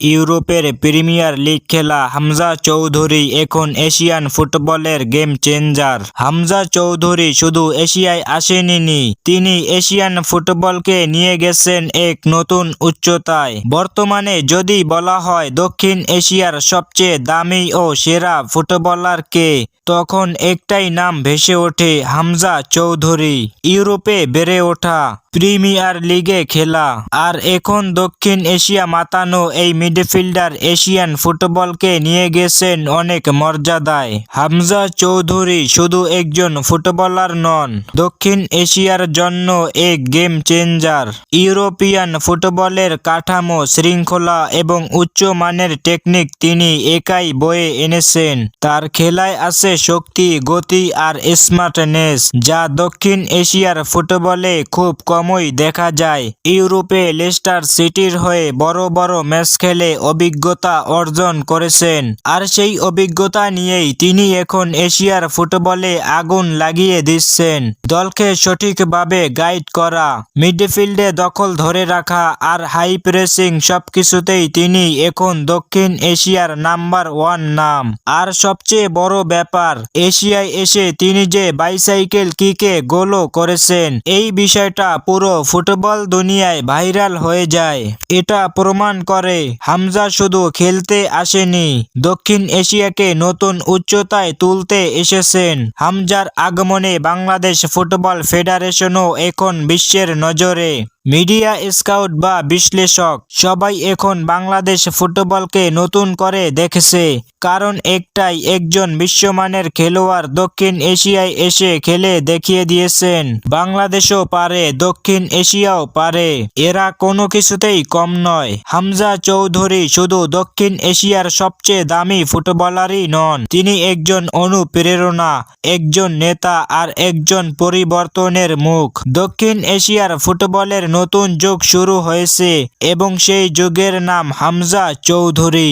ইউরোপের premier league খেলা হামজা চৌধুরী এখন এশিয়ান ফুটবলের গেম চেঞ্জার। হামজা চৌধুরী শুধু এশিয়ায় আসেননি তিনি এশিয়ান ফুটবলকে নিয়ে গেছেন এক নতুন উচ্চতায়। বর্তমানে যদি বলা হয় দক্ষিণ এশিয়ার সবচেয়ে দামি ও সেরা ফুটবলার কে তখন একটাই নাম ভেসে ওঠে হামজা চৌধুরী। ইউরোপে বেড়ে ওঠা প্রিমিয়ার লিগে খেলা, আর এখন দক্ষিণ এশিয়া মাতানো এই মিডফিল্ডার এশিয়ান ফুটবলকে নিয়ে গেছেন অনেক মর্যাদায়। হামজা চৌধুরী শুধু একজন ফুটবলার নন, দক্ষিণ এশিয়ার জন্য এক গেম চেঞ্জার। ইউরোপিয়ান ফুটবলের কাঠামো শৃঙ্খলা এবং উচ্চমানের টেকনিক তিনি একাই বয়ে এনেছেন। তার খেলায় আছে শক্তি, গতি আর স্মার্টনেস, যা দক্ষিণ এশিয়ার ফুটবলে খুব কমই দেখা যায়। ইউরোপে লেস্টার সিটির হয়ে বড় বড় ম্যাচ খেলে অভিজ্ঞতা অর্জন করেছেন। আর সেই অভিজ্ঞতা নিয়েই তিনি এখন এশিয়ার ফুটবলে আগুন লাগিয়ে দিচ্ছেন। দলকে সঠিকভাবে গাইড করা, মিডফিল্ডে দখল ধরে রাখা আর হাই প্রেসিং সবকিছুতেই তিনি এখন দক্ষিণ এশিয়ার নাম্বার ওয়ান নাম। আর সবচেয়ে বড় ব্যাপার, এশিয়ায় এসে তিনি যে বাইসাইকেল কিকে গোলও করেছেন, এই বিষয়টা পুরো ফুটবল দুনিয়ায় ভাইরাল হয়ে যায়। এটা প্রমাণ করে হামজা শুধু খেলতে আসেনি, দক্ষিণ এশিয়াকে নতুন উচ্চতায় তুলতে এসেছেন। হামজার আগমনে বাংলাদেশ ফুটবল ফেডারেশনও এখন বিশ্বের নজরে। মিডিয়া স্কাউট বা বিশ্লেষক সবাই এখন বাংলাদেশ ফুটবলকে নতুন করে দেখছে। কারণ একটাই একজন বিশ্বমানের খেলোয়াড় দক্ষিণ এশিয়ায় এসে খেলে দেখিয়ে দিয়েছেন, বাংলাদেশও পারে, দক্ষিণ এশিয়াও পারে। এরা কোনো কিছুতেই কম নয়। হামজা চৌধুরী শুধু দক্ষিণ এশিয়ার সবচেয়ে দামি ফুটবলারই নন, তিনি একজন অনুপ্রেরণা, একজন নেতা আর একজন পরিবর্তনের মুখ। দক্ষিণ এশিয়ার ফুটবলের নতুন যুগ শুরু হয়েছে এবং সেই যুগের নাম হামজা চৌধুরী।